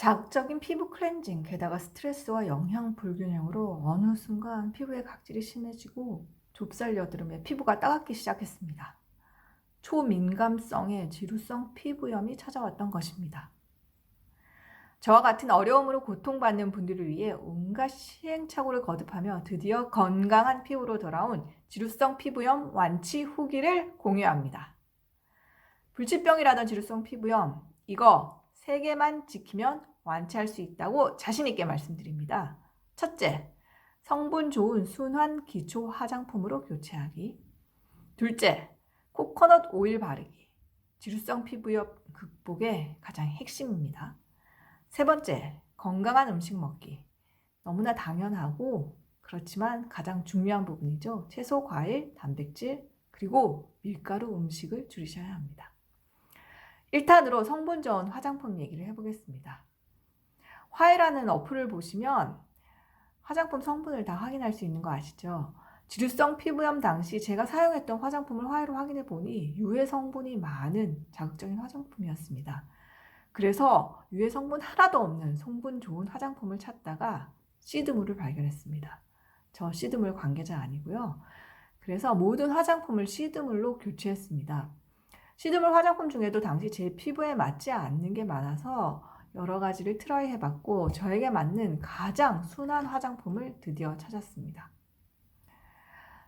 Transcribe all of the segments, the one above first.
자극적인 피부 클렌징, 게다가 스트레스와 영양 불균형으로 어느 순간 피부의 각질이 심해지고 좁쌀 여드름에 피부가 따갑기 시작했습니다. 초민감성의 지루성 피부염이 찾아왔던 것입니다. 저와 같은 어려움으로 고통받는 분들을 위해 온갖 시행착오를 거듭하며 드디어 건강한 피부로 돌아온 지루성 피부염 완치 후기를 공유합니다. 불치병이라던 지루성 피부염, 이거 세 개만 지키면 완치할 수 있다고 자신있게 말씀드립니다. 첫째, 성분 좋은 순환 기초 화장품으로 교체하기. 둘째, 코코넛 오일 바르기. 지루성 피부염 극복의 가장 핵심입니다. 세 번째, 건강한 음식 먹기. 너무나 당연하고 그렇지만 가장 중요한 부분이죠. 채소, 과일, 단백질, 그리고 밀가루 음식을 줄이셔야 합니다. 1탄으로 성분 좋은 화장품 얘기를 해보겠습니다. 화해라는 어플을 보시면 화장품 성분을 다 확인할 수 있는 거 아시죠? 지루성 피부염 당시 제가 사용했던 화장품을 화해로 확인해 보니 유해 성분이 많은 자극적인 화장품이었습니다. 그래서 유해 성분 하나도 없는 성분 좋은 화장품을 찾다가 시드물을 발견했습니다. 저 시드물 관계자 아니고요. 그래서 모든 화장품을 시드물로 교체했습니다. 시드물 화장품 중에도 당시 제 피부에 맞지 않는 게 많아서 여러 가지를 트라이 해봤고 저에게 맞는 가장 순한 화장품을 드디어 찾았습니다.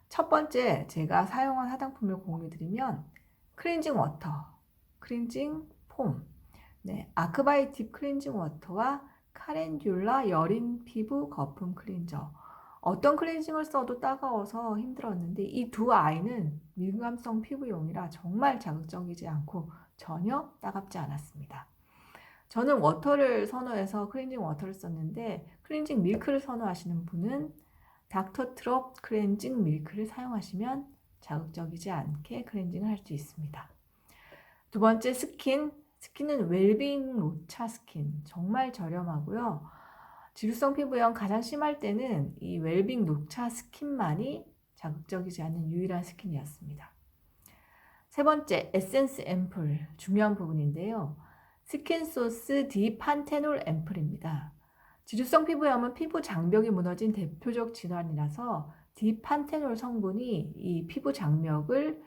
첫 번째 제가 사용한 화장품을 공유드리면 클렌징 워터, 클렌징 폼, 네, 아크바이팁 클렌징 워터와 카렌듈라 여린 피부 거품 클렌저. 어떤 클렌징을 써도 따가워서 힘들었는데 이 두 아이는 민감성 피부용이라 정말 자극적이지 않고 전혀 따갑지 않았습니다. 저는 워터를 선호해서 클렌징 워터를 썼는데 클렌징 밀크를 선호하시는 분은 닥터 트롭 클렌징 밀크를 사용하시면 자극적이지 않게 클렌징을 할 수 있습니다. 두 번째 스킨 스킨은 웰빙 로차 스킨 정말 저렴하고요. 지루성 피부염 가장 심할 때는 이 웰빙 녹차 스킨만이 자극적이지 않은 유일한 스킨이었습니다. 세 번째 에센스 앰플 중요한 부분인데요. 스킨 소스 디 판테놀 앰플입니다. 지루성 피부염은 피부 장벽이 무너진 대표적 질환이라서 디 판테놀 성분이 이 피부 장벽을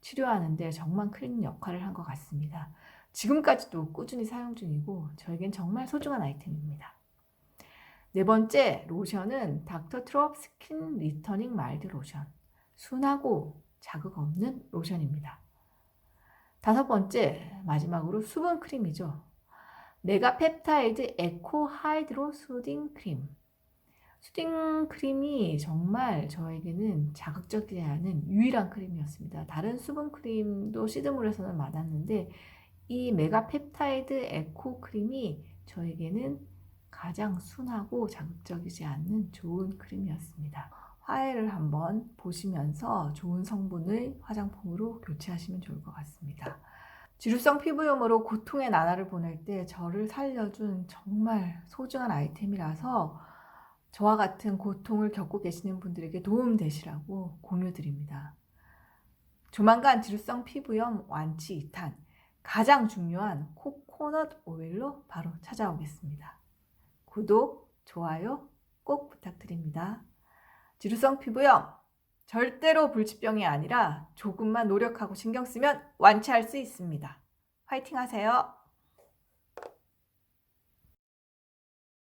치료하는데 정말 큰 역할을 한 것 같습니다. 지금까지도 꾸준히 사용 중이고 저에겐 정말 소중한 아이템입니다. 네 번째 로션은 닥터 트롭 스킨 리터닝 마일드 로션. 순하고 자극 없는 로션입니다. 다섯 번째 마지막으로 수분 크림이죠. 메가 펩타이드 에코 하이드로 수딩 크림. 수딩 크림이 정말 저에게는 자극적이지 않은 유일한 크림이었습니다. 다른 수분 크림도 시드물에서는 많았는데 이 메가펩타이드 에코 크림이 저에게는 가장 순하고 자극적이지 않는 좋은 크림이었습니다. 화해를 한번 보시면서 좋은 성분의 화장품으로 교체하시면 좋을 것 같습니다. 지루성 피부염으로 고통의 나날을 보낼 때 저를 살려준 정말 소중한 아이템이라서 저와 같은 고통을 겪고 계시는 분들에게 도움 되시라고 공유드립니다. 조만간 지루성 피부염 완치 2탄 가장 중요한 코코넛 오일로 바로 찾아오겠습니다. 구독, 좋아요 꼭 부탁드립니다. 지루성 피부염 절대로 불치병이 아니라 조금만 노력하고 신경 쓰면 완치할 수 있습니다. 화이팅 하세요.